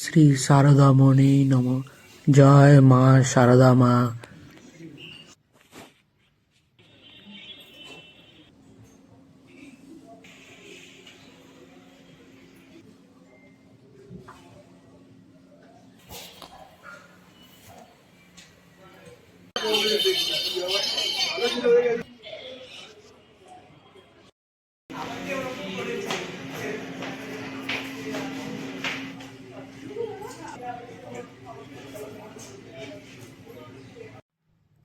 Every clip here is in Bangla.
শ্রী শারদামণি নম। জয় মা শারদা মা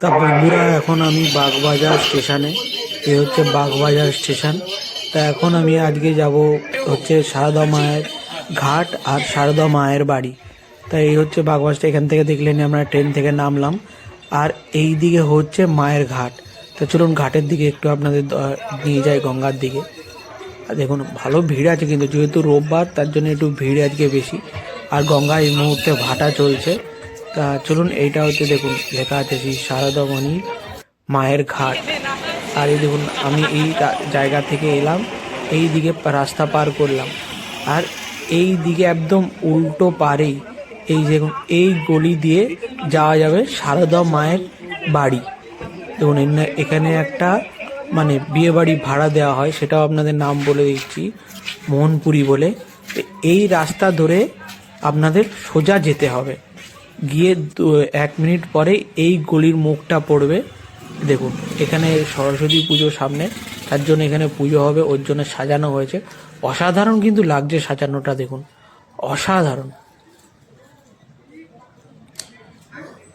তা বন্ধুরা, এখন আমি বাগবাজার স্টেশনে। এ হচ্ছে বাগবাজার স্টেশন। তা এখন আমি আজকে যাব হচ্ছে সারদা মায়ের ঘাট আর সারদা মায়ের বাড়ি। তা এই হচ্ছে বাগবাজারটা, এখান থেকে দেখলেন আমরা ট্রেন থেকে নামলাম। আর এই দিকে হচ্ছে মায়ের ঘাট। তো চলুন ঘাটের দিকে একটু আপনাদের নিয়ে যাই গঙ্গার দিকে। আর দেখুন, ভালো ভিড় আছে কিন্তু, যেহেতু রোববার, তার জন্য একটু ভিড় আজকে বেশি। আর গঙ্গা এই মুহূর্তে ভাটা চলছে। তা চলুন, এইটা হচ্ছে দেখুন, লেখা আছে শ্রী শারদামণি মায়ের ঘাট। আর এই দেখুন, আমি এই জায়গা থেকে এলাম, এই দিকে রাস্তা পার করলাম। আর এই দিকে একদম উল্টো পারেই এই দেখুন, এই গলি দিয়ে যাওয়া যাবে শারদা মায়ের বাড়ি। দেখুন এখানে- একটা মানে বিয়ে বাড়ি ভাড়া দেওয়া হয়, সেটাও আপনাদের নাম বলে দিচ্ছি, মোহনপুরি বলে। এই রাস্তা ধরে আপনাদের সোজা যেতে হবে। গিয়ে এক মিনিট পরে এই গলির মুখটা পড়বে। দেখুন, এখানে সরস্বতী পুজো সামনে, তার জন্য এখানে পুজো হবে, ওর জন্য সাজানো হয়েছে। অসাধারণ কিন্তু লাগছে সাজানোটা, দেখুন। অসাধারণ।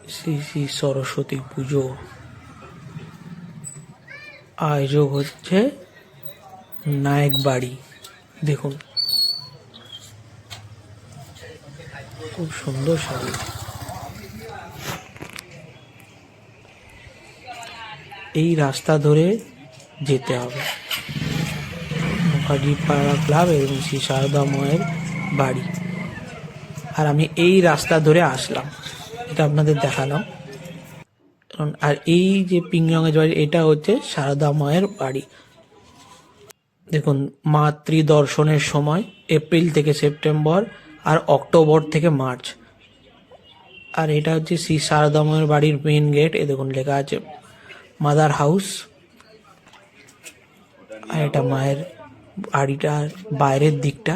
শ্রী শ্রী সরস্বতী পুজো। আয়োজক হচ্ছে নায়ক বাড়ি। দেখুন। খুব সুন্দর শাড়ি এই রাস্তা ধরে যেতে হবে। মুখার্জি পাড়া ক্লাব এবং শ্রী সারদা মায়ের বাড়ি। আর আমি এই রাস্তা ধরে আসলাম, এটা আপনাদের দেখালাম। আর এই যে পিঙ্ক রঙের বাড়ি, এটা হচ্ছে সারদা মায়ের বাড়ি। দেখুন মাতৃ দর্শনের সময়, এপ্রিল থেকে সেপ্টেম্বর আর অক্টোবর থেকে মার্চ। আর এটা হচ্ছে শ্রী সারদা মায়ের বাড়ির মেন গেট, এ দেখুন লেখা আছে। মাদার হাউস, আর এটা মায়ের বাড়িটার বাইরের দিকটা।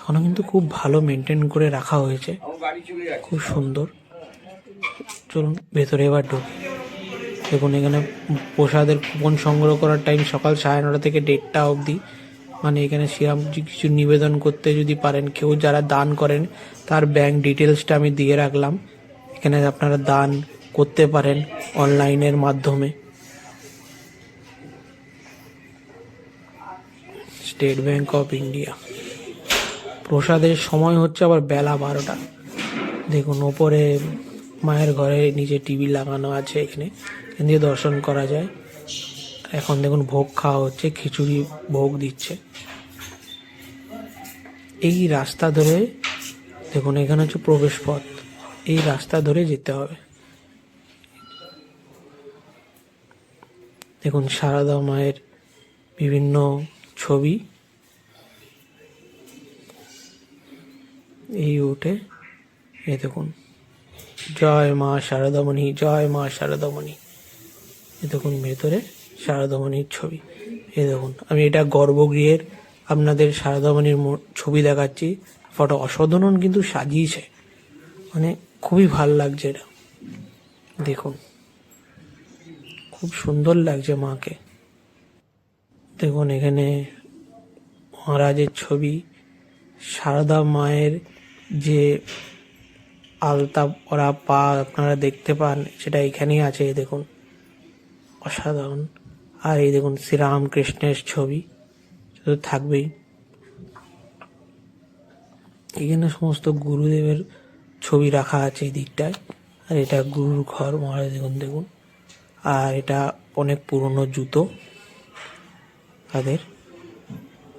এখনও কিন্তু খুব ভালো মেনটেন করে রাখা হয়েছে। খুব সুন্দর। চলুন, ভেতরে এবার ঢুকি। দেখুন, এখানে প্রসাদের কুপন সংগ্রহ করার টাইম সকাল সাড়ে নটা থেকে দেড়টা অবধি। মানে এখানে শ্রীরামজি কিছু নিবেদন করতে যদি পারেন, কেউ যারা দান করেন, তার ব্যাংক ডিটেলসটা আমি দিয়ে রাখলাম। এখানে আপনারা দান করতে পারেন অনলাইনের মাধ্যমে। স্টেট ব্যাংক অফ ইন্ডিয়া প্রসাদের সময় হচ্ছে আবার বেলা বারোটা। দেখুন, ওপরে মায়ের ঘরে নিচে টিভি লাগানো আছে এখানে। এখান দিয়ে দর্শন করা যায়। এখন দেখুন, ভোগ খাওয়া হচ্ছে, খিচুড়ি ভোগ দিচ্ছে। এই রাস্তা ধরে, দেখুন, এখানে হচ্ছে প্রবেশ পথ এই রাস্তা ধরে যেতে হবে। দেখুন সারদা মায়ের বিভিন্ন ছবি এই উঠে। এই দেখুন, জয় মা শারদামণি, জয় মা শারদামণি। এ দেখুন, ভেতরে শারদামণির ছবি। এ দেখুন, আমি এটা গর্ভগৃহের আপনাদের শারদামণির ছবি দেখাচ্ছি। ফটো অসাধারণ কিন্তু সাজিয়েছে। মানে খুবই ভালো লাগছে এটা। দেখুন। খুব সুন্দর লাগছে মাকে। দেখুন, এখানে মহারাজের ছবি, সারদা মায়ের যে আলতা পরা পা আপনারা দেখতে পান, সেটা এখানেই আছে দেখুন। অসাধারণ। আর এই দেখুন, শ্রীরামকৃষ্ণের ছবি তো থাকবেই। এখানে সমস্ত গুরুদেবের ছবি রাখা আছে এই দিকটায়। আর এটা গুরুর ঘর, মহারাজ, দেখুন দেখুন। আর এটা অনেক পুরনো জুতো। তাদের।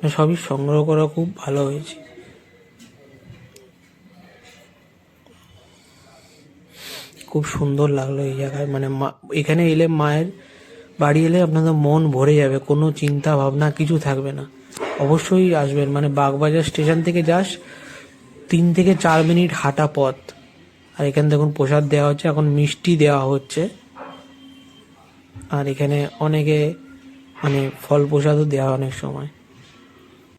সবই সংগ্রহ করা খুব ভালো হয়েছে। খুব সুন্দর লাগল এই জায়গায়। মানে মা- এখানে এলে মায়ের বাড়ি এলে আপনাদের মন ভরে যাবে, কোনো চিন্তা ভাবনা কিছু থাকবে না। অবশ্যই আসবেন। মানে বাগবাজার স্টেশন থেকে যাস তিন থেকে চার মিনিট হাঁটা পথ। আর এখানে দেখুন প্রসাদ দেওয়া হচ্ছে, এখন মিষ্টি দেওয়া হচ্ছে। আর এখানে অনেকে মানে ফল প্রসাদও দেওয়া অনেক সময়।